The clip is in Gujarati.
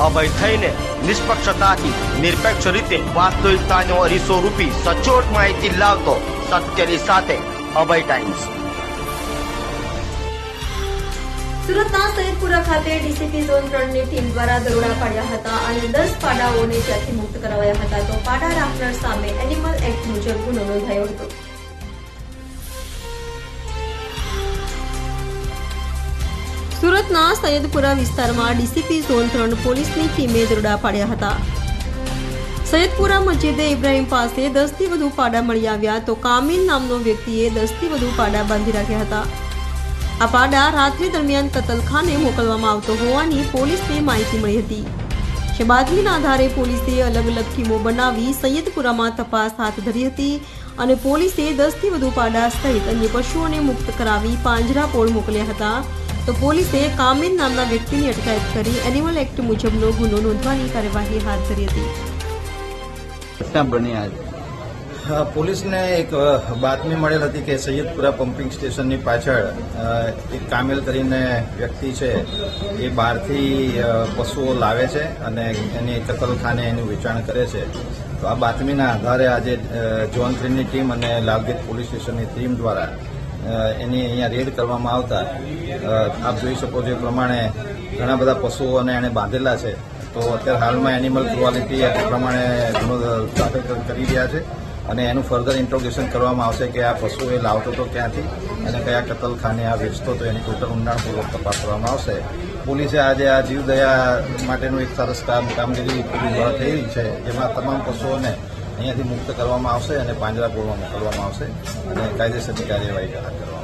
અભય થઈને નિષ્પક્ષતાથી, નિરપેક્ષ રીતે વાસ્તવિકતાનો અરીસો રૂપી સચોટ માહિતી લાવતો સત્યની સાથે અભય ટાઈમ્સ સુરતના સૈદપુરા ખાતે ડીસીપી ઝોન ત્રણની ટીમ દ્વારા દરોડા પાડ્યા હતા અને દસ પાડાઓને ત્યાંથી મુક્ત કરાવાયા હતા. તો પાડા રાખનાર સામે એનિમલ એક્ટ મુજબ ગુનો નોંધાયો હતો. સુરતના સૈયદપુરા વિસ્તારમાં ડીસીપી ઝોન ત્રણ પોલીસની ટીમે દરોડા પાડ્યા હતા. સૈયદપુરા મસ્જિદે ઇબ્રાહીમ પાસે દસથી વધુ પાડા મળી આવ્યા તો કામિલ નામનો વ્યક્તિએ દસથી વધુ પાડા બાંધી રાખ્યા હતા. આ પાડા રાત્રિ દરમિયાન કતલખાને મોકલવામાં આવતો હોવાની પોલીસને માહિતી મળી હતી. જે બાતમીના આધારે પોલીસે અલગ અલગ ટીમો બનાવી સૈયદપુરામાં તપાસ હાથ ધરી હતી અને પોલીસે દસથી વધુ પાડા સહિત અન્ય પશુઓને મુક્ત કરાવી પાંજરાપોળ મોકલ્યા હતા. તો પોલીસે કામિન નામના વ્યક્તિની અટકાયત કરી એનિમલ એક્ટ મુજબનો ગુનો નોંધવાની કાર્યવાહી હાથ ધરી હતી. બની પોલીસને એક બાતમી મળેલ હતી કે સૈયદપુરા પમ્પિંગ સ્ટેશનની પાછળ એક કામેલ કરીને વ્યક્તિ છે. એ બહારથી પશુઓ લાવે છે અને એની કતલખાને એનું વેચાણ કરે છે. તો આ બાતમીના આધારે આજે ઝોન થ્રીની ટીમ અને લાલગીત પોલીસ સ્ટેશનની ટીમ દ્વારા એની અહીંયા રેડ કરવામાં આવતા. આપ જોઈ શકો છો એ પ્રમાણે ઘણા બધા પશુઓને એણે બાંધેલા છે. તો અત્યારે હાલમાં એનિમલ ક્વોલિટી પ્રમાણે ગુનો દાખલ કરી રહ્યા છે. અને એનું ફર્ધર ઇન્ટ્રોગેશન કરવામાં આવશે કે આ પશુ એ લાવતો તો ક્યાંથી અને કયા કતલખાને આ વેચતો તો એની ટોટલ ઊંડાણપૂર્વક તપાસ કરવામાં આવશે. પોલીસે આજે આ જીવદયા માટેનું એક સરસ કામ કામગીરી પૂરી થઈ છે. જેમાં તમામ પશુઓને અહીંયાથી મુક્ત કરવામાં આવશે અને પાંજરાપોળમાં મોકલવામાં આવશે અને કાયદેસરની કાર્યવાહી કરવામાં